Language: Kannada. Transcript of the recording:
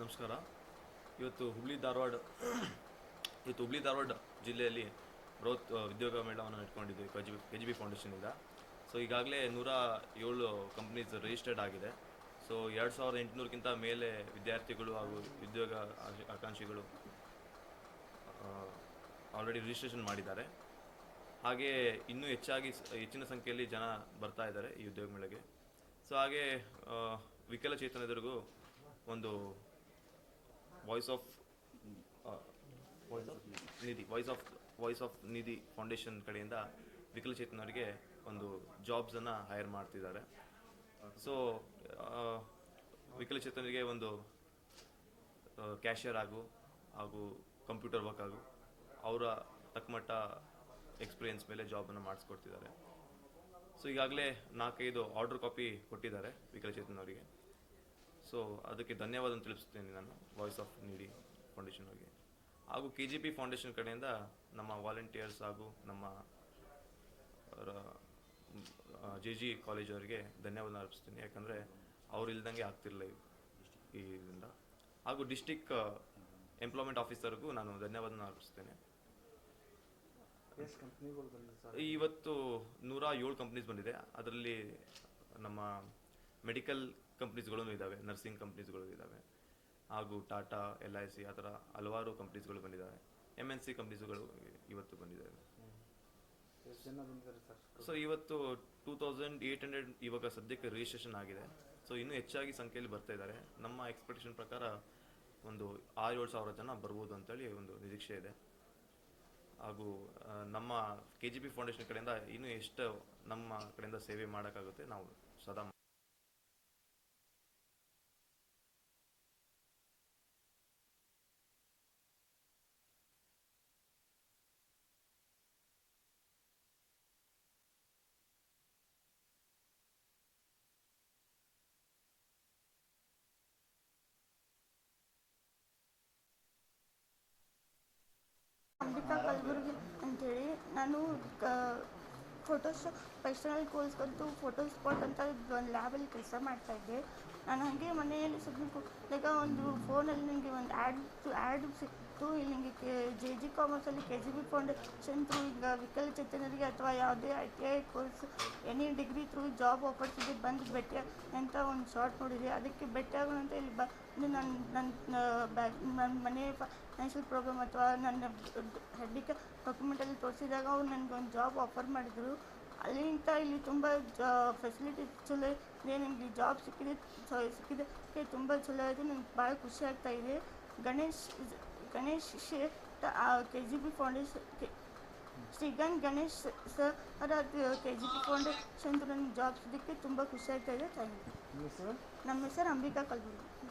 ನಮಸ್ಕಾರ. ಇವತ್ತು ಹುಬ್ಳಿ ಧಾರವಾಡ, ಇವತ್ತು ಹುಬ್ಳಿ ಧಾರವಾಡ ಜಿಲ್ಲೆಯಲ್ಲಿ ಬೃಹತ್ ಉದ್ಯೋಗ ಮೇಳವನ್ನು ಇಟ್ಕೊಂಡಿದ್ವಿ K G B K B ಫೌಂಡೇಶನಿಂದ so ಈಗಾಗಲೇ ನೂರ ಏಳು ಕಂಪ್ನೀಸ್ ರಿಜಿಸ್ಟರ್ಡ್ ಆಗಿದೆ. ಸೊ ಎರಡು ಸಾವಿರದ ಎಂಟುನೂರಕ್ಕಿಂತ ಮೇಲೆ ವಿದ್ಯಾರ್ಥಿಗಳು ಹಾಗೂ ಉದ್ಯೋಗ ಆಕಾಂಕ್ಷಿಗಳು ಆಲ್ರೆಡಿ ರಿಜಿಸ್ಟ್ರೇಷನ್ ಮಾಡಿದ್ದಾರೆ. ಹಾಗೆ ಇನ್ನೂ ಹೆಚ್ಚಾಗಿ ಹೆಚ್ಚಿನ ಸಂಖ್ಯೆಯಲ್ಲಿ ಜನ ಬರ್ತಾ ಇದ್ದಾರೆ ಈ ಉದ್ಯೋಗ ಮೇಳಗೆ ಸೊ ಹಾಗೆ ವಿಕಲಚೇತನದರಿಗೂ ಒಂದು voice of Nidhi voice of voice of Nidhi foundation ಕಡೆಯಿಂದ ವಿಕಲಚೇತನರಿಗೆ ಒಂದು ಜಾಬ್ಸನ್ನು ಹೈರ್ ಮಾಡ್ತಿದ್ದಾರೆ. ಸೊ ವಿಕಲಚೇತನರಿಗೆ ಒಂದು ಕ್ಯಾಶಿಯರ್ ಆಗು, ಹಾಗೂ ಕಂಪ್ಯೂಟರ್ ವರ್ಕ್ ಆಗು, ಅವರ ತಕ್ಕಮಟ್ಟ ಎಕ್ಸ್ಪೀರಿಯನ್ಸ್ ಮೇಲೆ ಜಾಬನ್ನು ಮಾಡಿಸ್ಕೊಡ್ತಿದ್ದಾರೆ. ಸೊ ಈಗಾಗಲೇ ನಾಲ್ಕೈದು ಆರ್ಡರ್ ಕಾಪಿ ಕೊಟ್ಟಿದ್ದಾರೆ ವಿಕಲಚೇತನವರಿಗೆ ಸೊ ಅದಕ್ಕೆ ಧನ್ಯವಾದ ತಿಳಿಸ್ತೀನಿ ನಾನು ವಾಯ್ಸ್ ಆಫ್ ನೀಡಿ ಫೌಂಡೇಶನ್ ಅವರಿಗೆ. ಹಾಗೂ ಕೆ ಜಿ ಪಿ ಫೌಂಡೇಶನ್ ಕಡೆಯಿಂದ ನಮ್ಮ ವಾಲಂಟಿಯರ್ಸ್ ಹಾಗೂ ನಮ್ಮ ಜೆ ಜಿ ಕಾಲೇಜವರಿಗೆ ಧನ್ಯವಾದ ಅರ್ಪಿಸ್ತೀನಿ. ಯಾಕಂದರೆ ಅವ್ರು ಇಲ್ದಂಗೆ ಆಗ್ತಿರಲಿಲ್ಲ ಈ ಇದರಿಂದ. ಹಾಗೂ ಡಿಸ್ಟಿಕ್ ಎಂಪ್ಲಾಯ್ಮೆಂಟ್ ಆಫೀಸರ್ಗೂ ನಾನು ಧನ್ಯವಾದ ಅರ್ಪಿಸ್ತೇನೆ. ಇವತ್ತು ನೂರ ಏಳು ಕಂಪ್ನೀಸ್ ಬಂದಿದೆ. ಅದರಲ್ಲಿ ನಮ್ಮ ಮೆಡಿಕಲ್ ಕಂಪ್ನೀಸ್ಗಳೂ ಇದ್ದಾವೆ ನರ್ಸಿಂಗ್ ಕಂಪ್ನೀಸ್ಗಳು ಇದ್ದಾವೆ ಹಾಗೂ ಟಾಟಾ ಎಲ್ ಐ ಸಿ ಆ ಥರ ಹಲವಾರು ಕಂಪ್ನೀಸ್ಗಳು ಬಂದಿದ್ದಾವೆ ಎಂ ಎನ್ ಸಿ ಕಂಪ್ನೀಸ್ಗಳು ಇವತ್ತು ಬಂದಿದ್ದಾವೆ ಸೊ ಇವತ್ತು ಟೂ ತೌಸಂಡ್ ಏಯ್ಟ್ ಹಂಡ್ರೆಡ್ ಇವಾಗ ಸದ್ಯಕ್ಕೆ ರಿಜಿಸ್ಟ್ರೇಷನ್ ಆಗಿದೆ. ಸೊ ಇನ್ನೂ ಹೆಚ್ಚಾಗಿ ಸಂಖ್ಯೆಯಲ್ಲಿ ಬರ್ತಾ ಇದ್ದಾರೆ. ನಮ್ಮ ಎಕ್ಸ್ಪೆಕ್ಟೇಷನ್ ಪ್ರಕಾರ ಒಂದು ಆರು ಏಳು ಸಾವಿರ ಜನ ಬರ್ಬೋದು ಅಂತೇಳಿ ಒಂದು ನಿರೀಕ್ಷೆ ಇದೆ. ಹಾಗೂ ನಮ್ಮ ಕೆ ಜಿ ಪಿ ಫೌಂಡೇಶನ್ ಕಡೆಯಿಂದ ಇನ್ನೂ ಎಷ್ಟು ನಮ್ಮ ಕಡೆಯಿಂದ ಸೇವೆ ಮಾಡೋಕ್ಕಾಗುತ್ತೆ ನಾವು ಸದಾ ಅಂಬಿಕಾ ಕಲಬುರ್ಗಿ ಅಂತೇಳಿ ನಾನು ಫೋಟೋಸ್ ಪರ್ಸನಲ್ ಗೋಲ್ಸ್ಗಂತೂ ಫೋಟೋ ಸ್ಪಾಟ್ ಅಂತ ಒಂದು ಲ್ಯಾಬಲ್ಲಿ ಕೆಲಸ ಮಾಡ್ತಾಯಿದ್ದೆ ನಾನು ಹಾಗೆ ಮನೆಯಲ್ಲಿ ಸುಮ್ಮನೆ ಲೈಕ್ ಒಂದು ಫೋನಲ್ಲಿ ನನಗೆ ಒಂದು ಆ್ಯಡ್ ಆ್ಯಡ್ ಸಿಕ್ತು, ಇಲ್ಲಿ ನನಗೆ K J G ಕಾಮರ್ಸಲ್ಲಿ K G B foundation through ಈಗ ವಿಕಲಚೇತನರಿಗೆ ಅಥವಾ ಯಾವುದೇ I T I course any degree through job opportunity ಬಂದು ಭೇಟಿ ಅಂತ ಒಂದು ಶಾರ್ಟ್ ನೋಡಿದೆ. ಅದಕ್ಕೆ ಭೇಟಿಯಾಗೋಣ ಅಂತ ಇಲ್ಲಿ ಬಂದು ನನ್ನ ನನ್ನ ಬ್ಯಾ ನನ್ನ ಮನೆ ಫೈನಾನ್ಷಿಯಲ್ ಪ್ರಾಬ್ಲಮ್ ಅಥವಾ ನನ್ನ ಹೆಡ್ಡಿಕ ಡಾಕ್ಯುಮೆಂಟಲ್ಲಿ ತೋರಿಸಿದಾಗ ಅವ್ರು ನನಗೆ ಒಂದು ಜಾಬ್ ಆಫರ್ ಮಾಡಿದರು. ಅಲ್ಲಿಂದ ಇಲ್ಲಿ ತುಂಬ ಜಾ ಫೆಸಿಲಿಟಿ ಚಲೋ ಇದೆ. ನನಗೆ ಜಾಬ್ ಸಿಕ್ಕಿದೆ ಸೊ- ಸಿಕ್ಕಿದ್ದಕ್ಕೆ ತುಂಬ ಚಲೋ ಇದೆ. ನನಗೆ ಭಾಳ ಖುಷಿ ಆಗ್ತಾ ಇದೆ. Ganesh Ganesh K G B foundation Srigandh Ganesh sir K G B foundation ನನಗೆ ಜಾಬ್ ಸಿಗೋಕ್ಕೆ ತುಂಬ ಖುಷಿ ಆಗ್ತಾ ಇದೆ. Thank you. ನಿಮ್ಮ ಹೆಸರು? ನಮ್ಮ ಹೆಸರು ಅಂಬಿಕಾ ಕಲ್ಬುರ್ಗಿ.